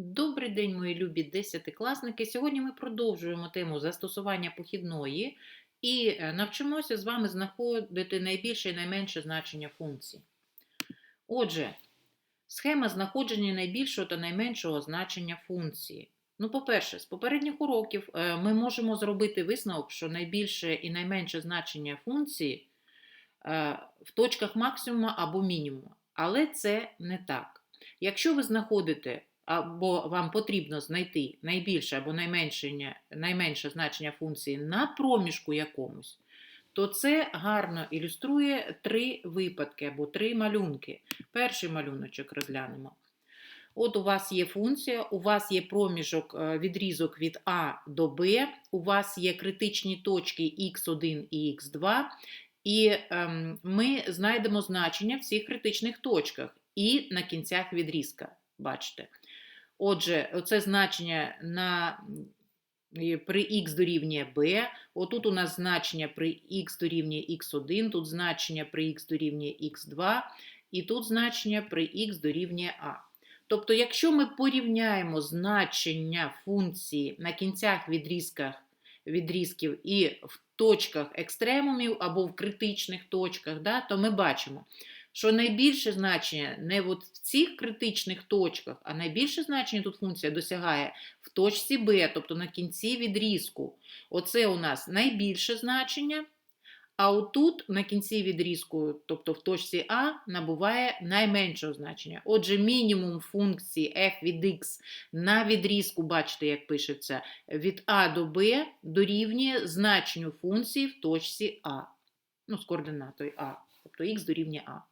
Добрий день, мої любі десятикласники. Сьогодні ми продовжуємо тему застосування похідної і е, навчимося з вами знаходити найбільше і найменше значення функцій. Отже, схема знаходження найбільшого та найменшого значення функції. Ну, по-перше, з попередніх уроків е, ми можемо зробити висновок, що найбільше і найменше значення функції е, в точках максимума або мінімума. Але це не так. Якщо ви знаходите або вам потрібно знайти найбільше або найменше, найменше значення функції на проміжку якомусь, то це гарно ілюструє три випадки або три малюнки. Перший малюночок розглянемо. От у вас є функція, у вас є проміжок, е, відрізок від А до Б, у вас є критичні точки х1 і х2, і ем, ми знайдемо значення в цих критичних точках і на кінцях відрізка. Бачите. Отже, оце значення на, при х дорівнює b, отут у нас значення при х дорівнює x1, тут значення при х дорівнює x2, і тут значення при х дорівнює a. Тобто, якщо ми порівняємо значення функції на кінцях відрізках, відрізків і в точках екстремумів або в критичних точках, да, то ми бачимо, що найбільше значення не от в цих критичних точках, а найбільше значення тут функція досягає в точці b, тобто на кінці відрізку. Оце у нас найбільше значення. А отут на кінці відрізку, тобто в точці А, набуває найменшого значення. Отже, мінімум функції f від x на відрізку, бачите, як пишеться, від А до Б дорівнює значенню функції в точці А. Ну, з координатою А, тобто х дорівнює А.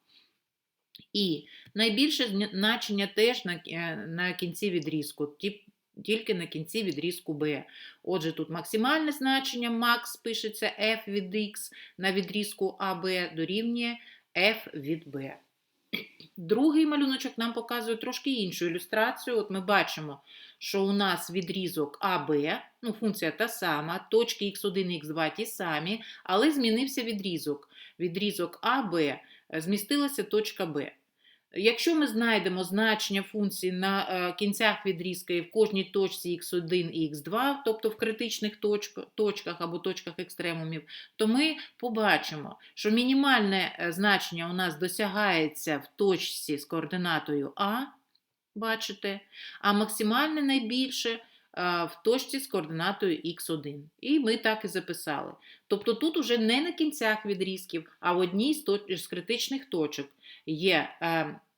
І найбільше значення теж на, на кінці відрізку, тільки на кінці відрізку b. Отже, тут максимальне значення max пишеться f від x на відрізку AB дорівнює f від b. Другий малюночок нам показує трошки іншу ілюстрацію. От ми бачимо, що у нас відрізок АБ, ну, функція та сама, точки х1 і х2 ті самі, але змінився відрізок. Відрізок АБ змістилася точка Б. Якщо ми знайдемо значення функції на е, кінцях відрізка і в кожній точці x1 і x2, тобто в критичних точках або точках екстремумів, то ми побачимо, що мінімальне е, значення у нас досягається в точці з координатою А, бачите, а максимальне найбільше е, в точці з координатою x1. І ми так і записали. Тобто тут уже не на кінцях відрізків, а в одній з критичних точок є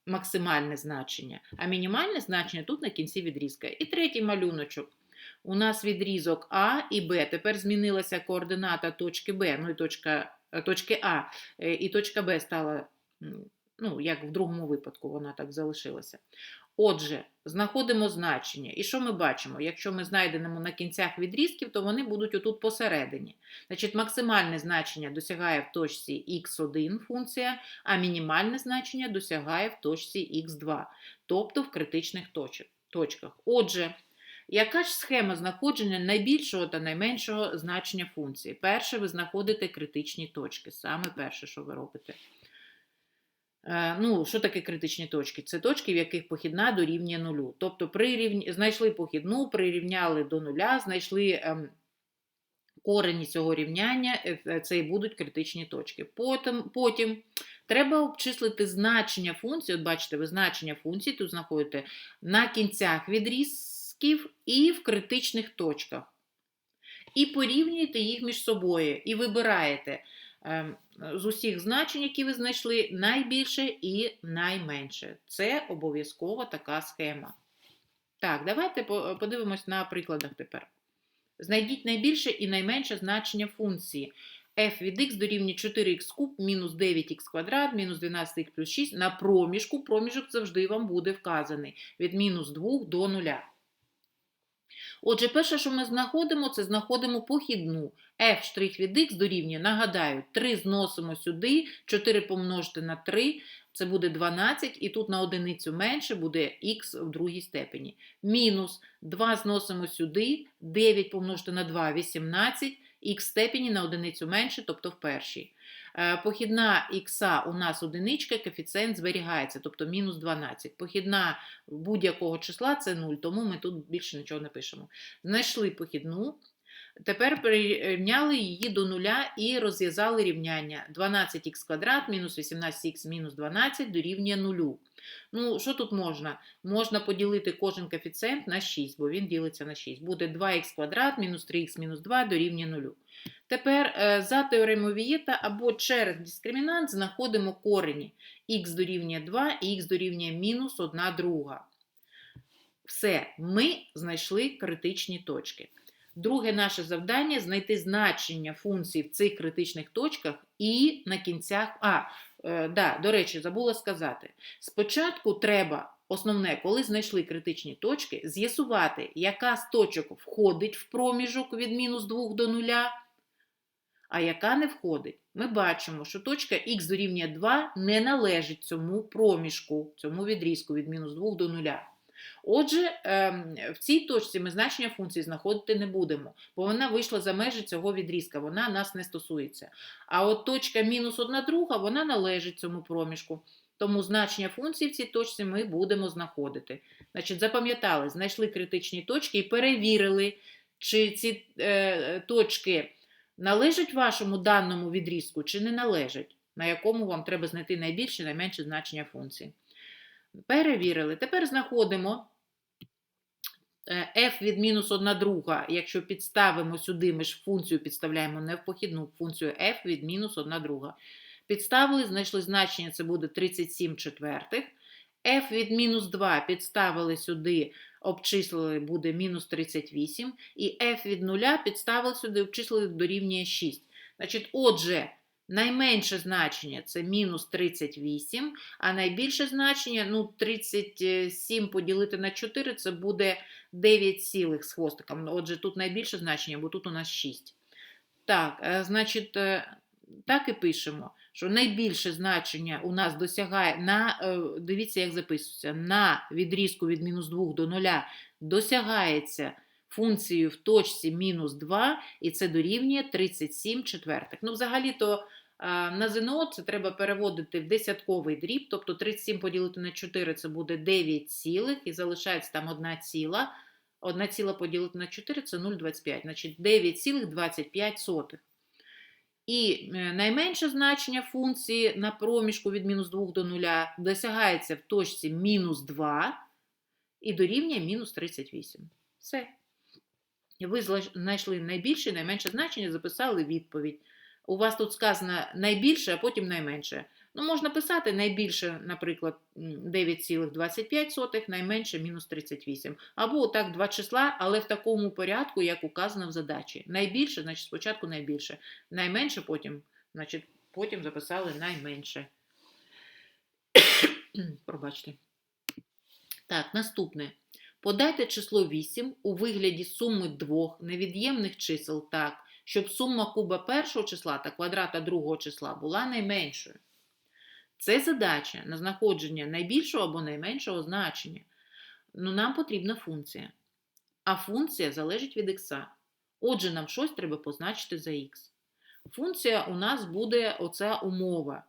максимальне значення, а мінімальне значення тут на кінці відрізка. І третій малюночок. У нас відрізок А і Б. Тепер змінилася координата точки Б, ну і точка, е, точки А, е, і точка Б стала, ну, як в другому випадку, вона так залишилася. Отже, знаходимо значення. І що ми бачимо? Якщо ми знайдемо на кінцях відрізків, то вони будуть отут посередині. Значить, Максимальне значення досягає в точці х1 функція, а мінімальне значення досягає в точці х2, тобто в критичних точках. Отже, яка ж схема знаходження найбільшого та найменшого значення функції? Перше, ви знаходите критичні точки. Саме перше, що ви робите. Е, ну, Що таке критичні точки? Це точки, в яких похідна дорівнює нулю. Тобто прирівня... знайшли похідну, прирівняли до нуля, знайшли ем, корені цього рівняння, е, е, це і будуть критичні точки. Потім потім треба обчислити значення функції. От бачите, ви значення функції тут знаходите на кінцях відрізків і в критичних точках. І порівнюєте їх між собою, і вибираєте. Ем, з усіх значень, які ви знайшли, найбільше і найменше. Це обов'язкова така схема. Так, давайте подивимось на прикладах тепер. Знайдіть найбільше і найменше значення функції f від x дорівнює 4х куб мінус 9х квадрат, мінус 12х плюс 6 на проміжку. Проміжок завжди вам буде вказаний від мінус 2 до 0. Отже, перше, що ми знаходимо, це знаходимо похідну f' від x дорівнює, нагадаю, 3 зносимо сюди, 4 помножити на 3, це буде 12, і тут на одиницю менше буде х в другій степені. Мінус 2 зносимо сюди, 9 помножити на 2 18, х степені на одиницю менше, тобто в першій. Е, Похідна х у нас одиничка, коефіцієнт зберігається, тобто мінус 12. Похідна будь-якого числа це 0, тому ми тут більше нічого не пишемо. Знайшли похідну. Тепер прирівняли її до нуля і розв'язали рівняння. 12х квадрат мінус 18х мінус 12 дорівнює нулю. Ну, що тут можна? Можна поділити кожен коефіцієнт на 6, бо він ділиться на 6. Буде 2х квадрат мінус 3х мінус 2 дорівнює нулю. Тепер е, за теоремою Вієта або через дискримінант знаходимо корені. х дорівнює 2 і х дорівнює мінус 1 друга. Все, ми знайшли критичні точки. Друге наше завдання знайти значення функцій в цих критичних точках і на кінцях. А, е, да, до речі, забула сказати. Спочатку треба, основне, коли знайшли критичні точки, з'ясувати, яка з точок входить в проміжок від мінус 2 до 0, а яка не входить. Ми бачимо, що точка х дорівнює 2 не належить цьому проміжку, цьому відрізку від мінус 2 до 0. Отже, ем, в цій точці ми значення функції знаходити не будемо, бо вона вийшла за межі цього відрізка, вона нас не стосується. А от точка мінус 1 друга, вона належить цьому проміжку. Тому значення функції в цій точці ми будемо знаходити. Значить, запам'ятали, знайшли критичні точки і перевірили, чи ці е, точки належать вашому даному відрізку, чи не належать, на якому вам треба знайти найбільше найменше значення функції. Перевірили. Тепер знаходимо е, f від мінус 1 друга. Якщо підставимо сюди, ми ж функцію підставляємо не в похідну функцію f від мінус 1 друга. Підставили, знайшли значення, це буде 37 четвертих. f від мінус 2 підставили сюди, обчислили, буде мінус 38. І f від 0 підставили сюди, обчислили, дорівнює 6. Значить, отже, найменше значення це мінус 38, а найбільше значення, ну, 37 поділити на 4, це буде 9 цілих з хвостиком. Отже, тут найбільше значення, бо тут у нас 6. Так, е, значить, е, так і пишемо, що найбільше значення у нас досягає, на, е, дивіться, як записується, на відрізку від мінус 2 до 0 досягається функцією в точці мінус 2, і це дорівнює 37 четвертих. Ну, взагалі-то на ЗНО це треба переводити в десятковий дріб, тобто 37 поділити на 4 це буде 9 цілих, і залишається там 1 ціла. 1 ціла поділити на 4 це 0,25, значить 9,25. І е, найменше значення функції на проміжку від мінус 2 до 0 досягається в точці мінус 2 і дорівнює мінус 38. Все. Ви знайшли найбільше і найменше значення, записали відповідь. У вас тут сказано найбільше, а потім найменше. Ну, можна писати найбільше, наприклад, 9,25, найменше мінус 38. Або отак два числа, але в такому порядку, як указано в задачі. Найбільше, значить, спочатку найбільше. Найменше потім, значить, потім записали найменше. Пробачте. Так, наступне. Подайте число 8 у вигляді суми двох невід'ємних чисел так, щоб сума куба першого числа та квадрата другого числа була найменшою. Це задача на знаходження найбільшого або найменшого значення. Ну, нам потрібна функція. А функція залежить від х. Отже, нам щось треба позначити за х. Функція у нас буде оця умова.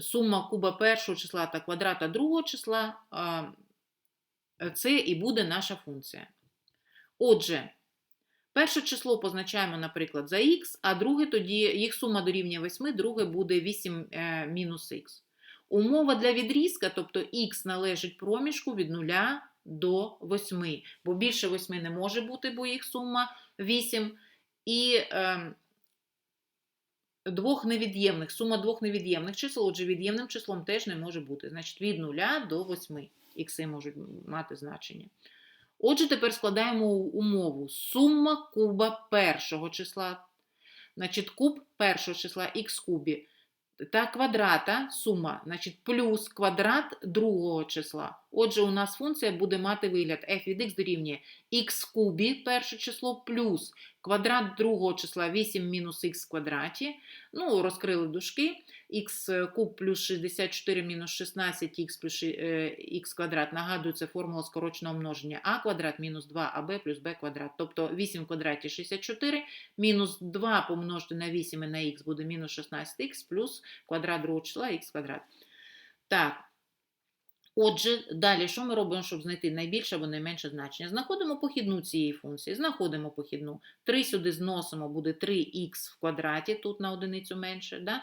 Сума куба першого числа та квадрата другого числа це і буде наша функція. Отже, перше число позначаємо, наприклад, за х, а друге тоді їх сума дорівнює 8, друге буде 8 е, мінус х. Умова для відрізка, тобто х належить проміжку від 0 до 8, бо більше 8 не може бути, бо їх сума 8. І е, двох невід'ємних, сума двох невід'ємних чисел, отже, від'ємним числом теж не може бути. Значить, від 0 до 8 ікси можуть мати значення. Отже, тепер складаємо умову. Сума куба першого числа, значить, куб першого числа х кубі та квадрата сума, значить, плюс квадрат другого числа. Отже, у нас функція буде мати вигляд f від x дорівнює x кубі, перше число, плюс квадрат другого числа 8 мінус х квадраті. Ну, розкрили дужки. х куб плюс 64 мінус 16 х плюс х квадрат. Нагадую, це формула скороченого множення а квадрат мінус 2аб плюс b квадрат. Тобто 8 в квадраті 64, мінус 2 помножити на 8 і на х буде мінус 16х плюс квадрат другого числа х квадрат. Так. Отже, далі, що ми робимо, щоб знайти найбільше або найменше значення? Знаходимо похідну цієї функції, знаходимо похідну. 3 сюди зносимо, буде 3х в квадраті, тут на одиницю менше. Да?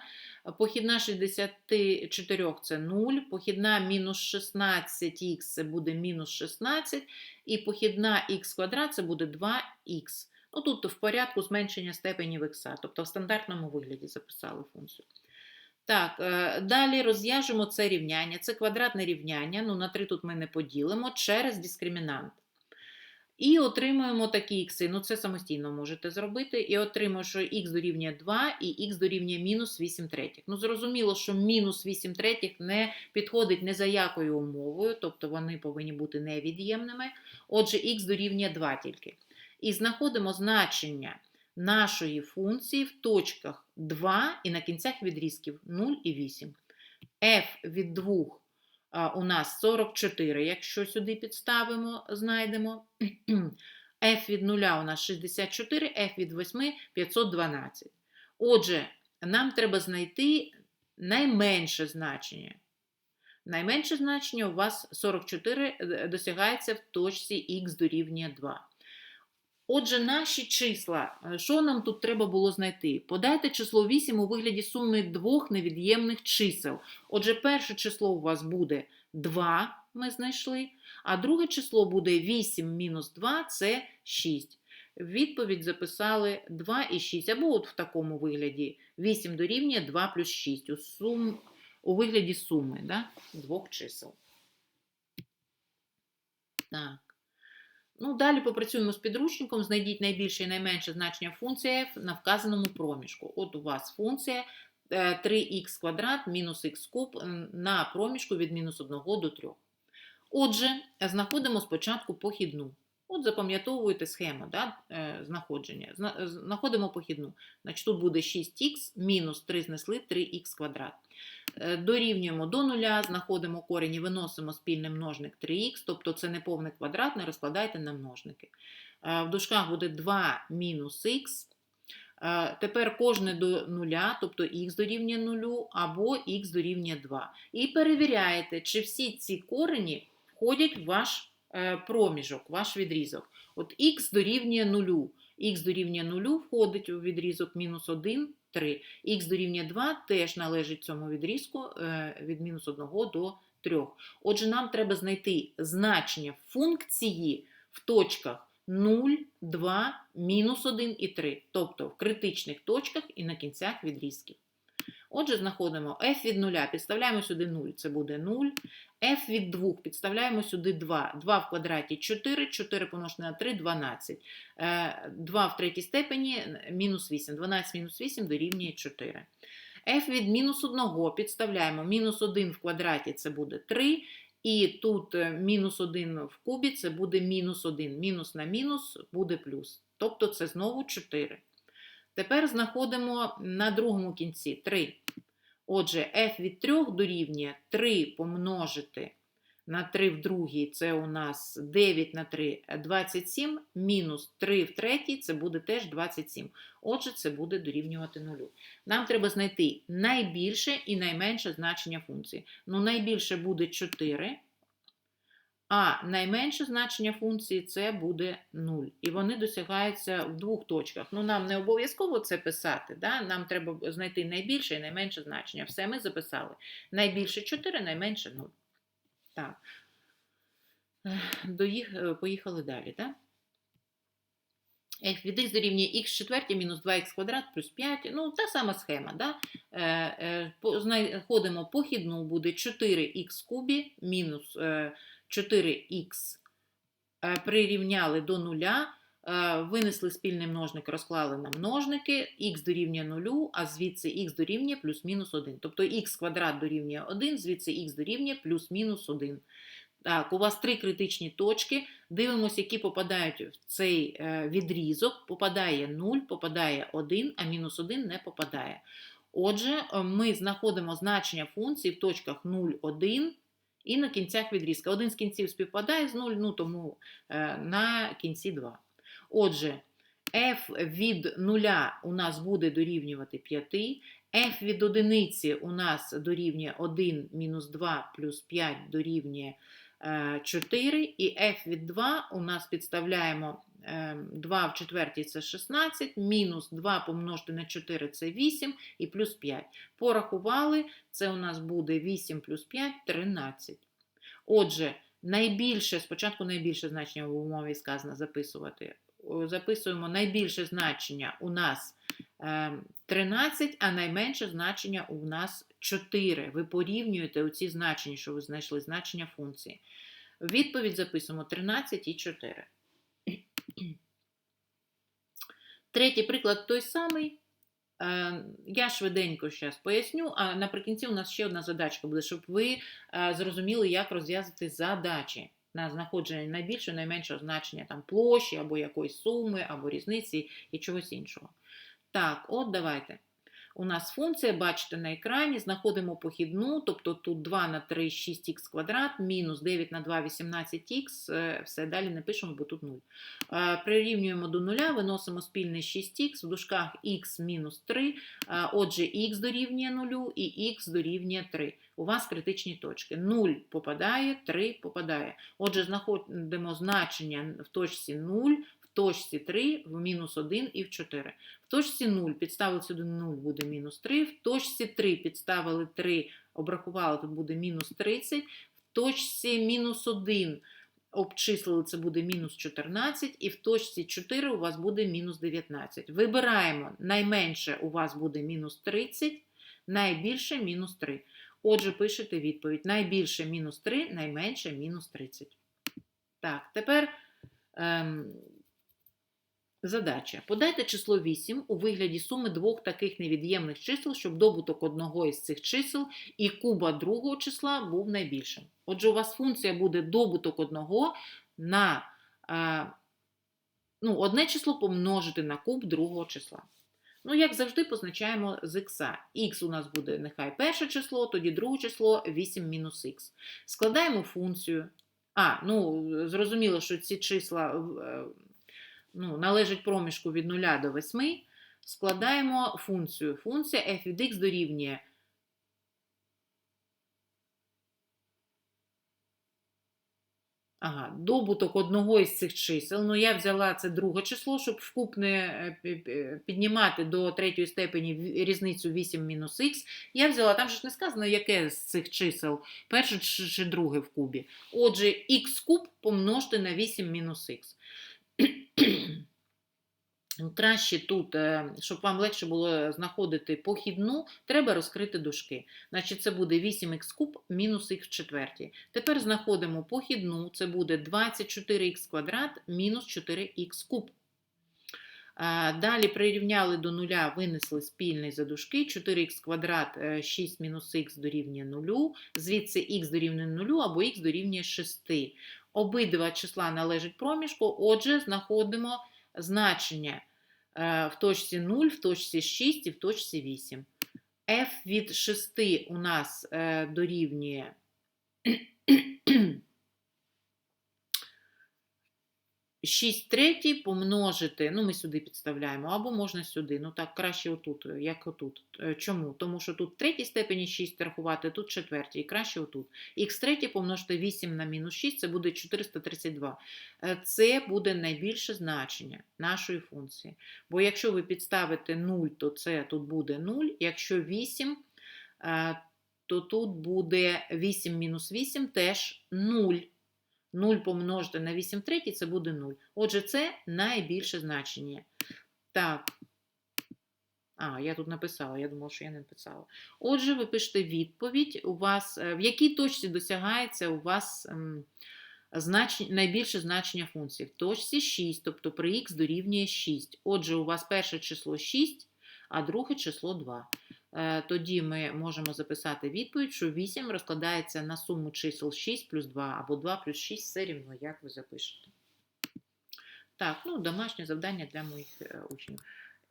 Похідна 64 це 0, похідна мінус 16х це буде мінус 16, і похідна х квадрат це буде 2х. Ну, тут в порядку зменшення степенів х, тобто в стандартному вигляді записали функцію. Так, е, далі розв'яжемо це рівняння. Це квадратне рівняння, ну на 3 тут ми не поділимо, через дискримінант. І отримуємо такі ікси. Ну, це самостійно можете зробити. І отримуємо, що х дорівнює 2 і х дорівнює мінус 8 третіх. Ну, зрозуміло, що мінус 8 третіх не підходить ні за якою умовою, тобто вони повинні бути невід'ємними. Отже, х дорівнює 2 тільки. І знаходимо значення нашої функції в точках 2 і на кінцях відрізків 0 і 8. f від 2 у нас 44, якщо сюди підставимо, знайдемо. f від 0 у нас 64, f від 8 512. Отже, нам треба знайти найменше значення. Найменше значення у вас 44 е, досягається в точці х дорівнює 2. Отже, наші числа, е, що нам тут треба було знайти? Подайте число 8 у вигляді суми двох невід'ємних чисел. Отже, перше число у вас буде 2, ми знайшли, а друге число буде 8 мінус 2 це 6. Відповідь записали 2 і 6, або от в такому вигляді 8 дорівнює 2 плюс 6 у, сум, у вигляді суми да, двох чисел. Так. Ну, Далі попрацюємо з підручником, знайдіть найбільше і найменше значення функції на вказаному проміжку. От у вас функція 3х квадрат мінус х куб на проміжку від мінус 1 до 3. Отже, знаходимо спочатку похідну. От запам'ятовуєте схему да, е, знаходження. Знаходимо похідну. Значить, Тут буде 6х мінус 3 знесли 3х квадрат. Е, дорівнюємо до нуля, знаходимо корінь і виносимо спільний множник 3х, тобто це не повний квадрат, не розкладайте на множники. Е, в дужках буде 2 мінус х. Тепер кожне до нуля, тобто х дорівнює нулю, або х дорівнює 2. І перевіряєте, чи всі ці корені входять в ваш проміжок, ваш відрізок. От х дорівнює 0. Х дорівнює 0 входить у відрізок мінус 1, 3. Х дорівнює 2 теж належить цьому відрізку е, від мінус 1 до 3. Отже, нам треба знайти значення функції в точках 0, 2, мінус 1 і 3, тобто в критичних точках і на кінцях відрізків. Отже, знаходимо f від 0, підставляємо сюди 0, це буде 0. f від 2 підставляємо сюди 2. 2 в квадраті 4, 4 помножити на 3 12. 2 в третій степені мінус 8. 12 мінус 8 дорівнює 4. f від мінус 1 підставляємо мінус 1 в квадраті це буде 3. І тут е, мінус 1 в кубі це буде мінус 1. Мінус на мінус буде плюс. Тобто це знову 4. Тепер знаходимо на другому кінці 3. Отже, f від 3 дорівнює 3 помножити на 3 в другій, це у нас 9 на 3 27, мінус 3 в третій, це буде теж 27. Отже, це буде дорівнювати 0. Нам треба знайти найбільше і найменше значення функції. Ну, найбільше буде 4. А найменше значення функції це буде 0. І вони досягаються в двох точках. Ну, нам не обов'язково це писати. Да? Нам треба знайти найбільше і найменше значення. Все ми записали. Найбільше 4, найменше 0. Так. Доїх... Е, поїхали далі. так? f від x дорівнює x четвертій мінус 2х квадрат плюс 5. Ну, та сама схема. Да? Е, е, Знаходимо похідну, буде 4х кубі мінус. 4х е, прирівняли до нуля, е, винесли спільний множник, розклали на множники, х дорівнює 0, а звідси х дорівнює плюс-мінус 1. Тобто х квадрат дорівнює 1, звідси х дорівнює плюс-мінус 1. Так, у вас три критичні точки. Дивимося, які попадають в цей е, відрізок. Попадає 0, попадає 1, а мінус 1 не попадає. Отже, ми знаходимо значення функції в точках 0, 1 і на кінцях відрізка. Один з кінців співпадає з 0, ну тому е, на кінці 2. Отже, f від 0 у нас буде дорівнювати 5, f від одиниці у нас дорівнює 1 мінус 2 плюс 5 дорівнює 4, і f від 2 у нас підставляємо е, 2 в четвертій це 16, мінус 2 помножити на 4 це 8 і плюс 5. Порахували, це у нас буде 8 плюс 5 – 13. Отже, найбільше, спочатку найбільше значення в умові сказано записувати. Записуємо найбільше значення у нас е, 13, а найменше значення у нас 4. Ви порівнюєте оці значення, що ви знайшли, значення функції. Відповідь записуємо 13 і 4. Третій приклад той самий. Е, Я швиденько зараз поясню, а наприкінці у нас ще одна задачка буде, щоб ви е, зрозуміли, як розв'язати задачі на знаходження найбільшого, найменшого значення там, площі або якоїсь суми, або різниці і чогось іншого. Так, от давайте. У нас функція, бачите на екрані, знаходимо похідну, тобто тут 2 на 3 6х квадрат, мінус 9 на 2 18х, е, все, далі не пишемо, бо тут 0. Е, Прирівнюємо до нуля, виносимо спільний 6х, в душках х мінус 3, е, отже, х дорівнює 0 і х дорівнює 3. У вас критичні точки. 0 попадає, 3 попадає. Отже, знаходимо значення в точці 0, в точці 3, в мінус 1 і в 4. В точці 0 підставили сюди 0, буде мінус 3, в точці 3 підставили 3, обрахували, тут буде мінус 30, в точці мінус 1 обчислили, це буде мінус 14, і в точці 4 у вас буде мінус 19. Вибираємо, найменше у вас буде мінус 30, найбільше мінус 3. Отже, пишете відповідь. Найбільше мінус 3, найменше мінус 30. Так, тепер ем, задача. Подайте число 8 у вигляді суми двох таких невід'ємних чисел, щоб добуток одного із цих чисел і куба другого числа був найбільшим. Отже, у вас функція буде добуток одного на е, ну, одне число помножити на куб другого числа. Ну, як завжди, позначаємо з х. Х у нас буде нехай перше число, тоді друге число 8 мінус х. Складаємо функцію. А, ну, зрозуміло, що ці числа е, ну, належать проміжку від 0 до 8. Складаємо функцію. Функція f від x дорівнює Ага, добуток одного із цих чисел. Ну, я взяла це друге число, щоб вкуп не е, пі- піднімати до третьої степені різницю 8 мінус х. Я взяла, там ж не сказано, яке з цих чисел, перше чи друге в кубі. Отже, х куб помножити на 8 мінус х. Краще тут, е, щоб вам легше було знаходити похідну, треба розкрити дужки. Значить, це буде 8х куб мінус х в четвертій. Тепер знаходимо похідну, це буде 24х квадрат мінус 4х куб. Далі прирівняли до нуля, винесли спільний за дужки, 4х квадрат е, 6 мінус х дорівнює 0, звідси х дорівнює 0 або х дорівнює 6. Обидва числа належать проміжку, отже, знаходимо значення е, в точці 0, в точці 6 і в точці 8. f від 6 у нас е, дорівнює 6 третій помножити, ну ми сюди підставляємо, або можна сюди, ну так, краще отут, як отут. Е, Чому? Тому що тут в третій степені 6 рахувати, тут четвертій, і краще отут. Х третє помножити 8 на мінус 6, це буде 432. Е, Це буде найбільше значення нашої функції. Бо якщо ви підставите 0, то це тут буде 0, якщо 8, е, то тут буде 8 мінус 8 теж 0. 0 помножити на 8 третій, це буде 0. Отже, це найбільше значення. Так. А, я тут написала, я думала, що я не написала. Отже, ви пишете відповідь. У вас, е, в якій точці досягається у вас ем, значення, найбільше значення функції? В точці 6, тобто при х дорівнює 6. Отже, у вас перше число 6, а друге число 2. Е, тоді ми можемо записати відповідь, що 8 розкладається на суму чисел 6 плюс 2 або 2 плюс 6, все рівно, як ви запишете. Так, ну, домашнє завдання для моїх е, учнів.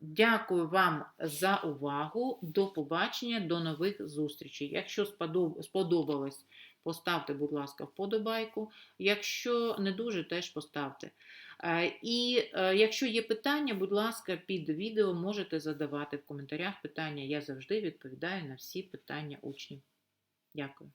Дякую вам за увагу. До побачення, до нових зустрічей. Якщо сподобалось, поставте, будь ласка, вподобайку. Якщо не дуже, теж поставте. Е, І е, якщо є питання, будь ласка, під відео можете задавати в коментарях питання. Я завжди відповідаю на всі питання учнів. Дякую.